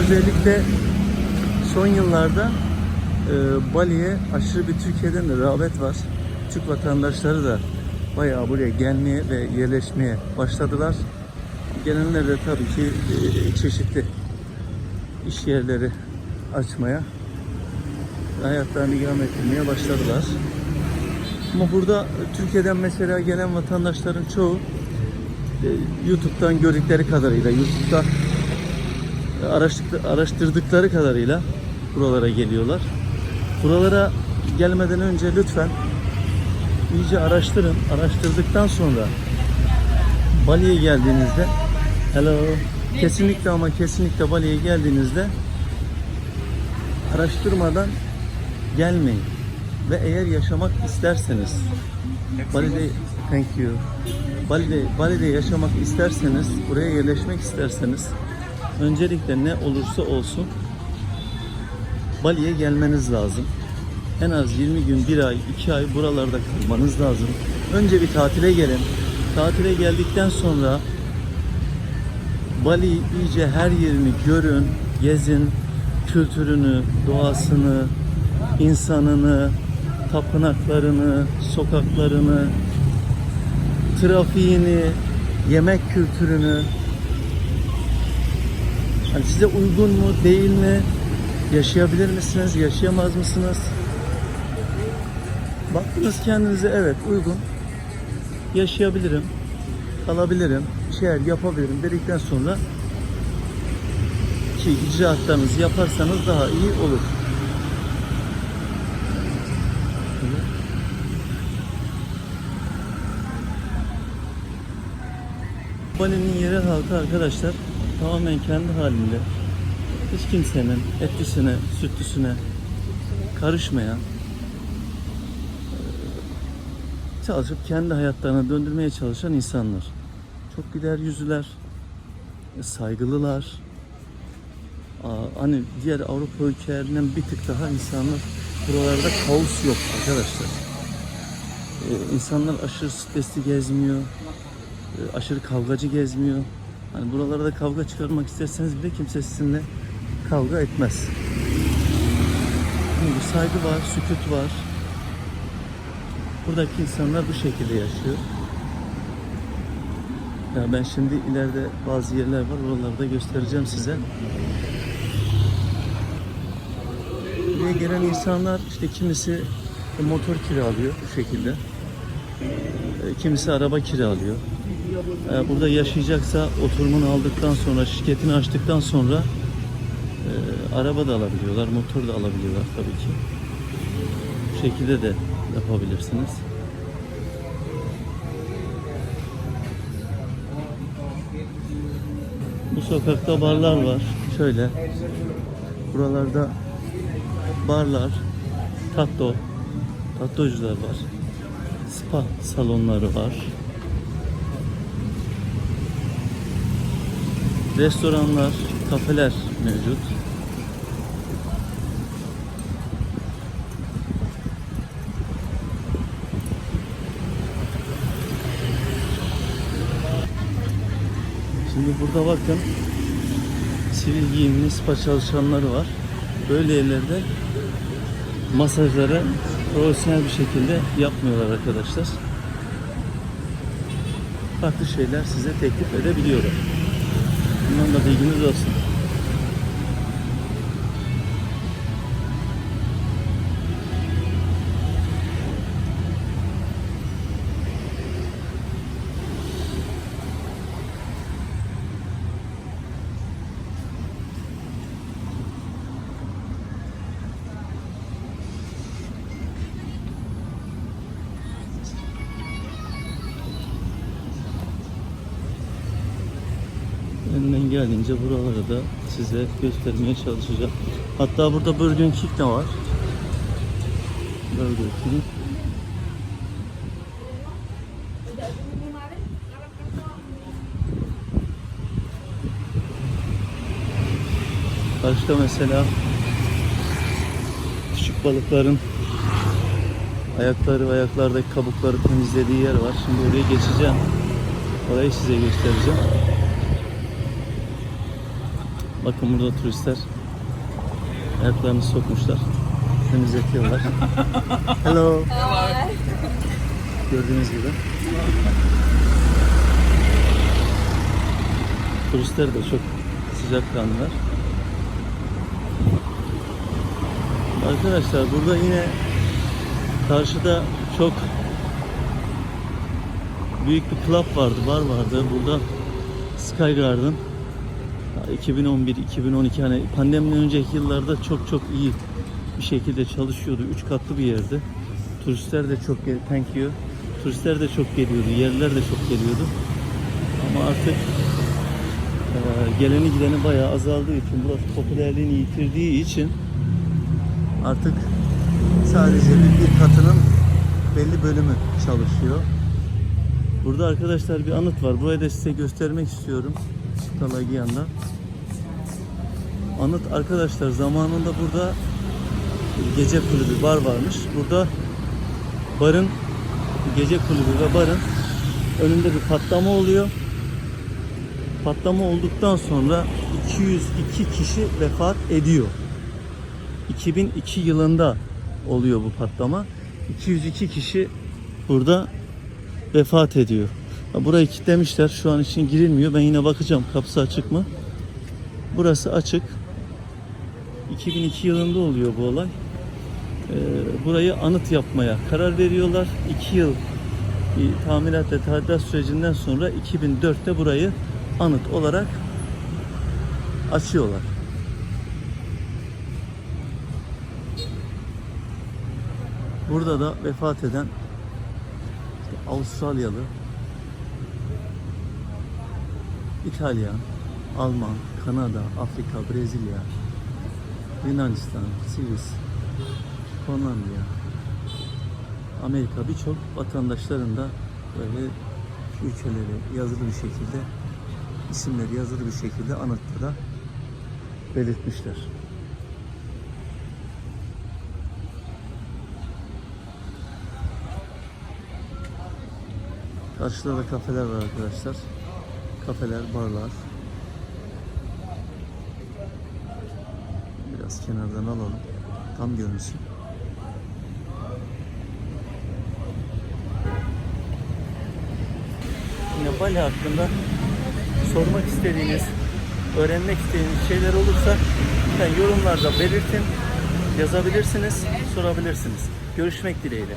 özellikle son yıllarda e, Bali'ye aşırı bir Türkiye'den de rağbet var. Türk vatandaşları da bayağı buraya gelmeye ve yerleşmeye başladılar. Gelenler de tabii ki e, çeşitli iş yerleri açmaya, hayatlarını idame ettirmeye başladılar. Ama burada Türkiye'den mesela gelen vatandaşların çoğu e, YouTube'dan gördükleri kadarıyla, YouTube'da araştırdıkları kadarıyla buralara geliyorlar. Buralara gelmeden önce lütfen iyice araştırın. Araştırdıktan sonra Bali'ye geldiğinizde hello kesinlikle ama kesinlikle Bali'ye geldiğinizde araştırmadan gelmeyin. Ve eğer yaşamak isterseniz Bali'de thank you. Bali'de, Bali'de yaşamak isterseniz, buraya yerleşmek isterseniz öncelikle ne olursa olsun Bali'ye gelmeniz lazım. En az 20 gün, 1 ay, 2 ay buralarda kalmanız lazım. Önce bir tatile gelin. Tatile geldikten sonra Bali iyice her yerini görün, gezin, kültürünü, doğasını, insanını, tapınaklarını, sokaklarını, trafiğini, yemek kültürünü, hani size uygun mu, değil mi? Yaşayabilir misiniz, yaşayamaz mısınız? Baktınız kendinize evet uygun, yaşayabilirim, kalabilirim, şeyler yapabilirim dedikten sonra ki icraatlarınızı yaparsanız daha iyi olur. Bali'nin yerel halkı arkadaşlar tamamen kendi halinde hiç kimsenin etlisine, sütlüsüne karışmayan eee, çalışıp kendi hayatlarına döndürmeye çalışan insanlar. Çok güler yüzlüler, e, saygılılar. Hani diğer Avrupa ülkelerinden bir tık daha insanlar buralarda kaos yok arkadaşlar. Ee, insanlar aşırı stresli gezmiyor, e, aşırı kavgacı gezmiyor. Hani buralarda kavga çıkarmak isterseniz bile kimse sizinle kavga etmez. Yani bir saygı var, sükut var. Buradaki insanlar bu şekilde yaşıyor. Ya ben şimdi ileride bazı yerler var, oraları da göstereceğim size. Buraya gelen insanlar işte kimisi motor kiralıyor bu şekilde. E, Kimisi araba kiralıyor. E, Burada yaşayacaksa oturumunu aldıktan sonra, şirketini açtıktan sonra e, araba da alabiliyorlar, motor da alabiliyorlar tabii ki. Bu şekilde de yapabilirsiniz. Bu sokakta barlar var. Şöyle. Buralarda barlar, tatto, tattocular var. Spa salonları var. Restoranlar, kafeler mevcut. Şimdi burada bakın sivil giyimli spa çalışanları var. Böyle yerlerde masajları profesyonel bir şekilde yapmıyorlar arkadaşlar. Farklı şeyler size teklif edebiliyorlar. Bundan da bilginiz olsun. Elimden geldiğince buraları da size göstermeye çalışacağım. Hatta burada Burger King de var. Burger King. Karşıda mesela küçük balıkların ayakları ve ayaklardaki kabukları temizlediği yer var. Şimdi oraya geçeceğim. Orayı size göstereceğim. Bakın burada turistler ayaklarını sokmuşlar. Temizletiyorlar. Hello. Gördüğünüz gibi. Turistler de çok sıcakkanlılar. Arkadaşlar burada yine karşıda çok büyük bir club vardı, bar vardı. Burada Sky Garden 2011-2012 hani pandemiden önceki yıllarda çok çok iyi bir şekilde çalışıyordu. Üç katlı bir yerdi. Turistler de çok thank you. Turistler de çok geliyordu. Yerliler de çok geliyordu. Ama artık e, geleni gideni bayağı azaldığı için burası popülerliğini yitirdiği için artık sadece bir katının belli bölümü çalışıyor. Burada arkadaşlar bir anıt var. Burayı da size göstermek istiyorum. Talagiyan'da. Anıt arkadaşlar zamanında burada gece kulübü bar varmış. Burada barın gece kulübü ve barın önünde bir patlama oluyor. Patlama olduktan sonra 202 kişi vefat ediyor. 2002 yılında oluyor bu patlama. 202 kişi burada vefat ediyor. Burayı kilitlemişler. Şu an için girilmiyor. Ben yine bakacağım kapısı açık mı? Burası açık. 2002 yılında oluyor bu olay. Ee, burayı anıt yapmaya karar veriyorlar. 2 yıl tamirat ve tadilat sürecinden sonra 2004'te burayı anıt olarak açıyorlar. Burada da vefat eden işte Avustralyalı, İtalyan, Alman, Kanada, Afrika, Brezilya, Yunanistan, Sivis, Hollanda, Amerika birçok vatandaşların da böyle ülkeleri yazılı bir şekilde isimleri yazılı bir şekilde anıtlara belirtmişler. Karşıda da kafeler var arkadaşlar. Kafeler, barlar. Biraz kenardan alalım. Tam görünsün. Yine Bali hakkında sormak istediğiniz, öğrenmek istediğiniz şeyler olursa yorumlarda belirtin, yazabilirsiniz, sorabilirsiniz. Görüşmek dileğiyle.